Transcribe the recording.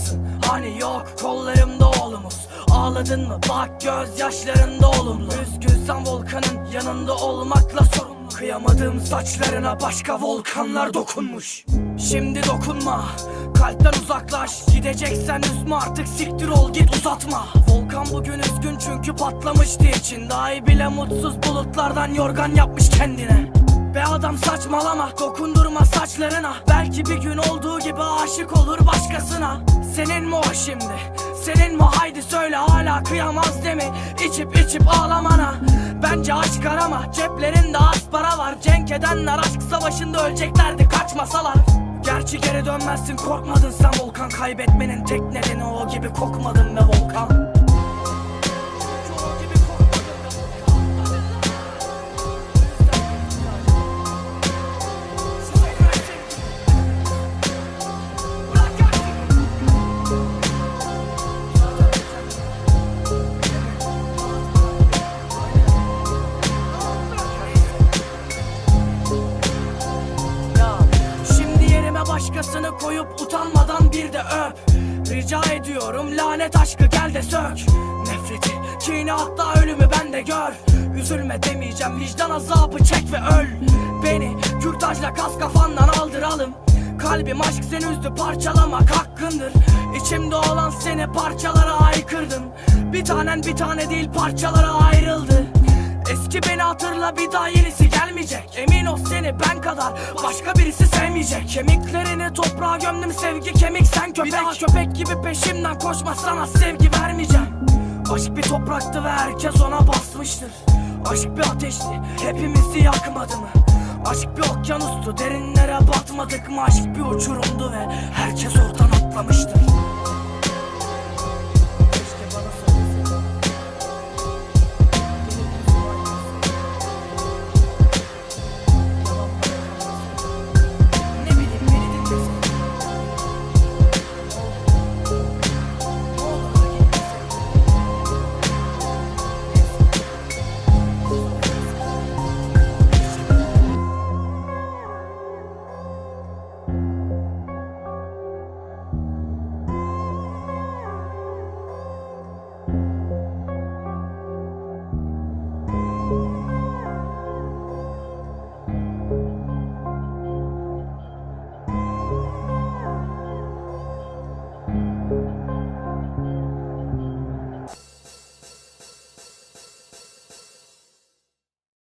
mısın? Hani yok kollarımda oğlumuz. Ağladın mı? Bak gözyaşlarında olumlu. Üzgünsen volkanın yanında olmakla sorumlu. Kıyamadığım saçlarına başka volkanlar dokunmuş. Şimdi dokunma Kalpten uzaklaş. Gideceksen üzme artık siktir ol git uzatma. Volkan bugün üzgün çünkü patlamıştı için. Dahi bile mutsuz bulutlardan yorgan yapmış kendine Be adam saçmalama dokundurma saçlarına. Belki bir gün olduğu gibi aşık olur başkasına. Senin mi o şimdi? Senin mi? Haydi söyle hala kıyamaz demi İçip içip ağlamana. Bence aşk arama ceplerinde az para var. Cenk edenler aşk savaşında öleceklerdi kaçmasalar. Gerçi geri dönmezsin korkmadın sen Volkan. Kaybetmenin tek nedeni o gibi kokmadın be Volkan başkasını koyup utanmadan bir de öp. Rica ediyorum lanet aşkı gel de sök. Nefreti, kini hatta ölümü ben de gör. Üzülme demeyeceğim vicdan azabı çek ve öl. Beni kürtajla kas kafandan aldıralım. Kalbim aşk seni üzdü parçalamak hakkındır. İçimde olan seni parçalara aykırdım. Bir tanen bir tane değil parçalara ayrıldı. Eski beni hatırla bir daha yenisi gelmeyecek seni ben kadar. Başka birisi sevmeyecek. Kemiklerini toprağa gömdüm sevgi kemik sen köpek. Bir daha köpek gibi peşimden koşma sana sevgi vermeyeceğim. Aşk bir topraktı ve herkes ona basmıştır. Aşk bir ateşti hepimizi yakmadı mı? Aşk bir okyanustu derinlere batmadık mı? Aşk bir uçurumdu ve herkes oradan atlamıştır